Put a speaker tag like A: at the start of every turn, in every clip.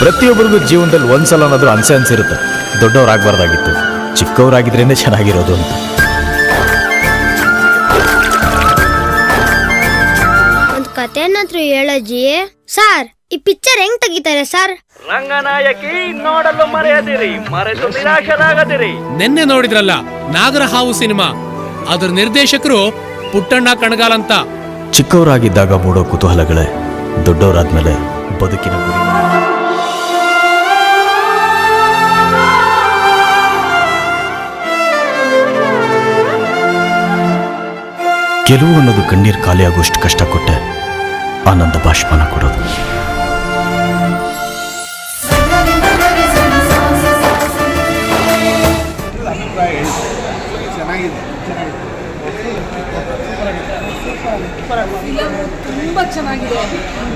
A: ಪ್ರತಿಯೊಬ್ಬರಿಗೂ ಜೀವನದಲ್ಲಿ ಒಂದ್ಸಲ ಅನ್ನೋದು ಅನ್ಸೆ ಅನ್ಸಿರುತ್ತೆ ದೊಡ್ಡವರಾಗಬಾರ್ದಾಗಿತ್ತು. ಚಿಕ್ಕವರಾಗಿದ್ರೇನೆ ಚೆನ್ನಾಗಿರೋದು ಅಂತ.
B: ಒಂದು ಕತೆನಾದ್ರೂ ಹೇಳಜ್ಜಿ. ಸರ್ ಈ ಪಿಕ್ಚರ್ ಹೆಂಗ್ ತೆಗಿತಾರೆ ಸರ್?
C: ರಂಗನಾಯಕಿ ನೋಡಲು ಮರೆಯದಿರಿ ಮರೆತು ನಿರಾಶರಾಗದಿರಿ.
D: ನಿನ್ನೆ ನೋಡಿದ್ರಲ್ಲ ನಾಗರ ಹಾವು ಸಿನಿಮಾ. ಅದ್ರ ನಿರ್ದೇಶಕರು ಪುಟ್ಟಣ್ಣ ಕಣಗಾಲ್ ಅಂತ.
A: ಚಿಕ್ಕವರಾಗಿದ್ದಾಗ ಮೂಡೋ ಕುತೂಹಲಗಳೇ ದೊಡ್ಡವರಾದ್ಮೇಲೆ ಬದುಕಿನ ಗುರಿ. ಗೆಲುವು ಅನ್ನೋದು ಕಣ್ಣೀರು ಖಾಲಿಯಾಗುವಷ್ಟು ಕಷ್ಟ ಕೊಟ್ಟೆ ಆನಂದ ಬಾಷ್ಪನ ಕೊಡೋದು.
E: ಫಿಲಮ್ ತುಂಬ ಚೆನ್ನಾಗಿದೆ.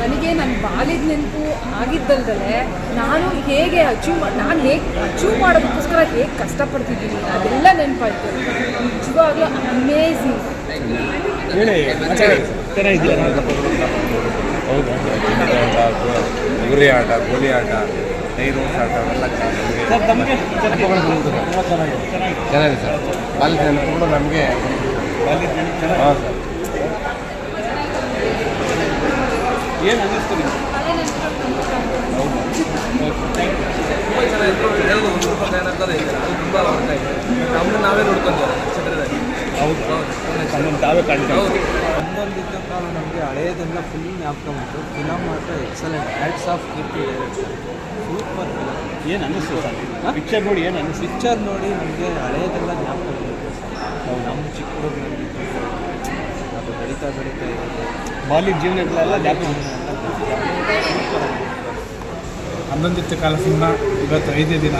E: ನನಗೆ ನನ್ನ ಬಾಲ್ಯದ ನೆನಪು ಆಗಿದ್ದಲ್ದಲೆ ನಾನು ಹೇಗೆ ಅಚೀವ್ ನಾನು ಹೇಗೆ ಅಚೀವ್ ಮಾಡೋದಕ್ಕೋಸ್ಕರ ಹೇಗೆ ಕಷ್ಟಪಡ್ತಿದ್ದೀನಿ ಅದೆಲ್ಲ ನೆನಪಾಯ್ತು. ನಿಜವಾಗ್ಲೂ ಅಮೇಝಿಂಗ್
F: ಗುರಿ ಆಟ ಗೋಲಿ ಆಟ ನೀರು ಆಟ ಅವೆಲ್ಲ ಚೆನ್ನಾಗಿದೆ. ಸರ್ ಬಾಲ್ಯದ ನೆನಪು ಕೂಡ ನಮಗೆ ಹಾಂ ಸರ್.
G: ಒಂದೊಂದಿದ್ದ ಕಾಲ ನಮಗೆ? ಹಳೆಯದೆಲ್ಲ ಫುಲ್ ಜ್ಞಾಪಕ ಬಂತು ಫಿಲಮ್ ಮಾತ್ರ excellent hats off Keerthi super film
H: ಏನು ಅನ್ನಿಸ್ತು ಸರ್? ಪಿಕ್ಚರ್ ನೋಡಿ ಏನು ಅನ್ನಿಸ್ತು?
G: ಪಿಕ್ಚರ್ ನೋಡಿ ನಮಗೆ ಹಳೆಯದೆಲ್ಲ ಜ್ಞಾಪಕ ನಾವು ನಮ್ಮ ಚಿಕ್ಕ ಬೆಳೀತಾ ಬೆಳೀತಾ ಇರೋದು
H: ಬಾಲಿವುಡ್ ಜೀವನಗಳೆಲ್ಲ ಜ್ಞಾಪಕ
I: ಹನ್ನೊಂದಿತ್ತು ಕಾಲ ಸಿನಿಮಾ, ಇವತ್ತು ಐದೇ ದಿನ.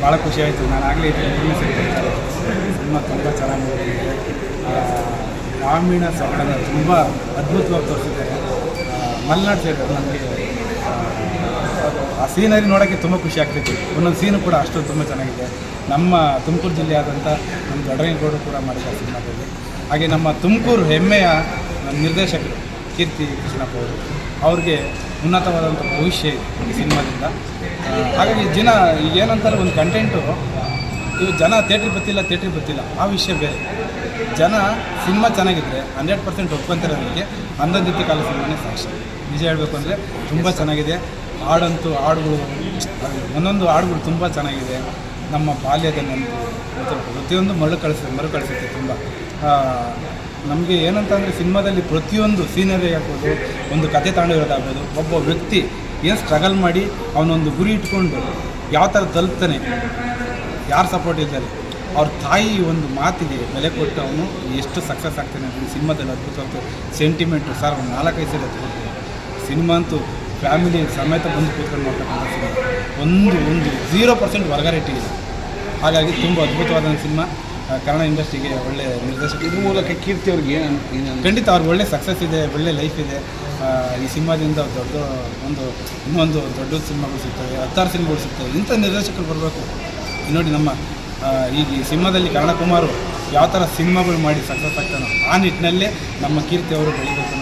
I: ಭಾಳ ಖುಷಿ ಆಯಿತು. ನಾನು ಆಗಲೇ ಸಿನಿಮಾ ತುಂಬ ಚೆನ್ನಾಗಿ ನೋಡಿದೆ ಗ್ರಾಮೀಣ ಸೊಗಡನ್ನು ತುಂಬ ಅದ್ಭುತವಾಗಿ ತೋರಿಸಿದ್ದಾರೆ ಮಲೆನಾಡು ಸೈಡ್ ನಮಗೆ, ಆ ಸೀನರಿ ನೋಡೋಕ್ಕೆ ತುಂಬ ಖುಷಿ ಆಗ್ತೈತಿ ಒಂದೊಂದು ಸೀನು ಕೂಡ ಅಷ್ಟೊಂದು ತುಂಬ ಚೆನ್ನಾಗಿದೆ. ನಮ್ಮ ತುಮಕೂರು ಜಿಲ್ಲೆಯಾದಂಥ ನಮ್ಮ ದೊಡ್ಡರಂಗೇಗೌಡರು ಕೂಡ ಮಾಡಿದ್ದಾರೆ ಸಿನಿಮಾದಲ್ಲಿ. ಹಾಗೆ ನಮ್ಮ ತುಮಕೂರು ಹೆಮ್ಮೆಯ ನಿರ್ದೇಶಕರು ಕೀರ್ತಿ ಕೃಷ್ಣಪ್ಪ ಅವರು, ಅವ್ರಿಗೆ ಉನ್ನತವಾದಂಥ ಭವಿಷ್ಯ ಇದೆ ಈ ಸಿನಿಮಾದಿಂದ. ಹಾಗಾಗಿ ಜನ ಏನಂತಾರೆ, ಒಂದು ಕಂಟೆಂಟು ಇವು ಜನ ಥಿಯೇಟ್ರಿಗೆ ಬರ್ತಿಲ್ಲ ಥಿಯೇಟ್ರಿಗೆ ಬರ್ತಿಲ್ಲ, ಆ ವಿಷಯ ಬೇರೆ. ಜನ ಸಿನಿಮಾ ಚೆನ್ನಾಗಿದ್ದರೆ ಹಂಡ್ರೆಡ್ ಪರ್ಸೆಂಟ್ ಒಪ್ಕೊಂತಾರೆ ಅದಕ್ಕೆ. ಹನ್ನೊಂದಿತ್ತು ಕಾಲ ಸಿನಿಮಾನೇ ಸಾಕ್ಷಿ. ನಿಜ ಹೇಳಬೇಕು ಅಂದರೆ ತುಂಬ ಚೆನ್ನಾಗಿದೆ. ಹಾಡಂತೂ ಹಾಡುಗಳು, ಒಂದೊಂದು ಹಾಡುಗಳು ತುಂಬ ಚೆನ್ನಾಗಿದೆ. ನಮ್ಮ ಬಾಲ್ಯದ ನೆನಪು ಪ್ರತಿಯೊಂದು ಮರಳು ಕಳಿಸುತ್ತೆ ಮರು ಕಳಿಸುತ್ತೆ ತುಂಬ. ನಮಗೆ ಏನಂತಂದರೆ ಸಿನಿಮಾದಲ್ಲಿ ಪ್ರತಿಯೊಂದು ಸೀನರಿ ಆಗ್ಬೋದು, ಒಂದು ಕತೆ ತಗೊಂಡಿರೋದಾಗ್ಬೋದು ಒಬ್ಬ ವ್ಯಕ್ತಿ ಏನು ಸ್ಟ್ರಗಲ್ ಮಾಡಿ ಅವನೊಂದು ಗುರಿ ಇಟ್ಕೊಂಡು ಯಾವ ಥರ ತಲುಪ್ತಾನೆ, ಯಾರು ಸಪೋರ್ಟ್ ಇದ್ದಾರೆ, ಅವ್ರ ತಾಯಿ ಒಂದು ಮಾತಿಗೆ ಬೆಲೆ ಕೊಟ್ಟು ಅವನು ಎಷ್ಟು ಸಕ್ಸಸ್ ಆಗ್ತಾನೆ ಅಂತ ಸಿನಿಮಾದಲ್ಲಿ ಅದ್ಭುತ ಸೆಂಟಿಮೆಂಟು ಸರ್ ಒಂದು ನಾಲ್ಕೈದು ಸಲ ಸಿನಿಮಾ ಅಂತೂ ಫ್ಯಾಮಿಲಿ ಸಮೇತ ಬಂದು ಕೂತ್ಕೊಂಡು ನೋಡ್ತಕ್ಕಂಥ ಸಿನಿಮಾ. ಒಂದು ಒಂದು ಝೀರೋ ಪರ್ಸೆಂಟ್ ವರ್ಗಾರಿಟಿ ಇದೆ. ಹಾಗಾಗಿ ತುಂಬ ಅದ್ಭುತವಾದ ಸಿನಿಮಾ ಕನ್ನಡ ಇಂಡಸ್ಟ್ರಿಗೆ ಒಳ್ಳೆ ನಿರ್ದೇಶಕ.
H: ಇದ್ರ ಮೂಲಕ ಕೀರ್ತಿ ಅವ್ರಿಗೆ ಏನು
I: ಖಂಡಿತ ಅವ್ರಿಗೆ ಒಳ್ಳೆ ಸಕ್ಸಸ್ ಇದೆ ಒಳ್ಳೆ ಲೈಫ್ ಇದೆ. ಈ ಸಿನಿಮಾದಿಂದ ದೊಡ್ಡ ಒಂದು ಇನ್ನೊಂದು ದೊಡ್ಡ ಸಿನಿಮಾಗಳು ಸಿಗ್ತವೆ ಹತ್ತಾರು ಸಿನಿಮಾಗಳು ಸಿಗ್ತವೆ. ಇಂಥ ನಿರ್ದೇಶಕರು ಬರಬೇಕು. ನೋಡಿ ನಮ್ಮ ಈಗ ಈ ಸಿನಿಮಾದಲ್ಲಿ ಕನ್ನಡ ಕುಮಾರು ಯಾವ ಥರ ಸಿನಿಮಾಗಳು ಮಾಡಿ ಸಕ್ಸಸ್ ಆಗ್ತಾನೋ ಆ ನಿಟ್ಟಿನಲ್ಲೇ ನಮ್ಮ ಕೀರ್ತಿ ಅವರು ಬೆಳಿಬೇಕು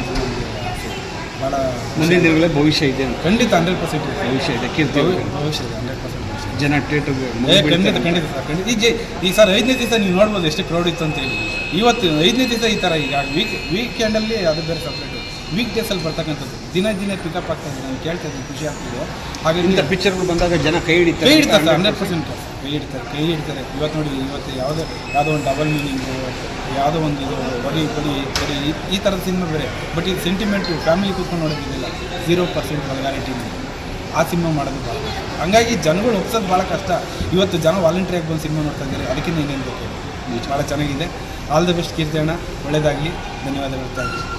H: ಮುಂದಿನ ದಿನಗಳೇ ಭವಿಷ್ಯ ಇದೆ ಅಂತ.
I: ಖಂಡಿತ ಹಂಡ್ರೆಡ್ ಪರ್ಸೆಂಟ್
H: ಭವಿಷ್ಯ ಇದೆ ಕೀರ್ತಿ
I: ಭವಿಷ್ಯ ಇದೆ ಹಂಡ್ರೆಡ್ ಪರ್ಸೆಂಟ್.
H: ಜನ ಥಿಯೇಟರ್ಗೆ
I: ಖಂಡಿತ ಖಂಡಿತ ಸರ್ ಖಂಡಿತ. ಈ ಜೆ ಈ ಸರ್ ಐದನೇ ದಿವಸ ನೀವು ನೋಡ್ಬೋದು ಎಷ್ಟು ಕ್ರೌಡ್ ಇತ್ತು ಅಂತ ಹೇಳಿ. ಇವತ್ತು ಐದನೇ ದಿವಸ ಈ ಥರ ಈಗ ವೀಕ್ ವೀಕೆಂಡಲ್ಲಿ ಅದು ಬೇರೆ ಸಪ್ರೇಟು ವೀಕ್ ಡೇಸಲ್ಲಿ ಬರ್ತಕ್ಕಂಥದ್ದು. ದಿನ ದಿನ ಪಿಕಪ್ ಆಗ್ತಾ ಇದೆ. ನಾನು ಕೇಳ್ತಾ ಇದ್ದೀನಿ ಖುಷಿ ಆಗ್ತಿದೆ ಹಾಗೆ
H: ಇಂಥ ಪಿಕ್ಚರ್ಗಳು ಬಂದಾಗ ಜನ ಕೈ ಹಿಡಿತಾರೆ.
I: ಕೈ ಹಿಡ್ತಾರೆ ಹಂಡ್ರೆಡ್ ಪರ್ಸೆಂಟ್ ಕೈ ಹಿಡ್ತಾರೆ ಕೈ ಹಿಡ್ತಾರೆ. ಇವತ್ತು ನೋಡಿ ಇವತ್ತು ಯಾವುದೇ ಯಾವುದೋ ಒಂದು ಡಬಲ್ ಮೀನಿಂಗು ಯಾವುದೋ ಒಂದು ಇದು ಬಡಿ ಬಡಿ ಬಡಿ ಈ- ಥರದ ಸಿನಿಮಾ ಬೇರೆ. ಬಟ್ ಇದು ಸೆಂಟಿಮೆಂಟು ಫ್ಯಾಮಿಲಿ ಕೂತ್ಕೊಂಡು ನೋಡೋದಿಲ್ಲ ಝೀರೋ ಪರ್ಸೆಂಟ್ ವಲ್ಗಾರಿಟಿ ಆ ಸಿನಿಮಾ ಮಾಡೋದು ಭಾಳ ಹಂಗಾಗಿ ಜನಗಳು ಒಪ್ಸೋದು ಭಾಳ ಕಷ್ಟ. ಇವತ್ತು ಜನ ವಾಲಂಟಿಯಾಗಿ ಬಂದು ಸಿನಿಮಾ ನೋಡ್ತಾ ಇದ್ದಾರೆ. ಅದಕ್ಕಿಂತ ಇನ್ನೇನು ಬೇಕು ಭಾಳ ಚೆನ್ನಾಗಿದೆ. ಆಲ್ ದ ಬೆಸ್ಟ್ ಕೀರ್ತಿ ಅಣ್ಣ ಒಳ್ಳೆಯದಾಗಲಿ ಧನ್ಯವಾದಗಳು. Thank you.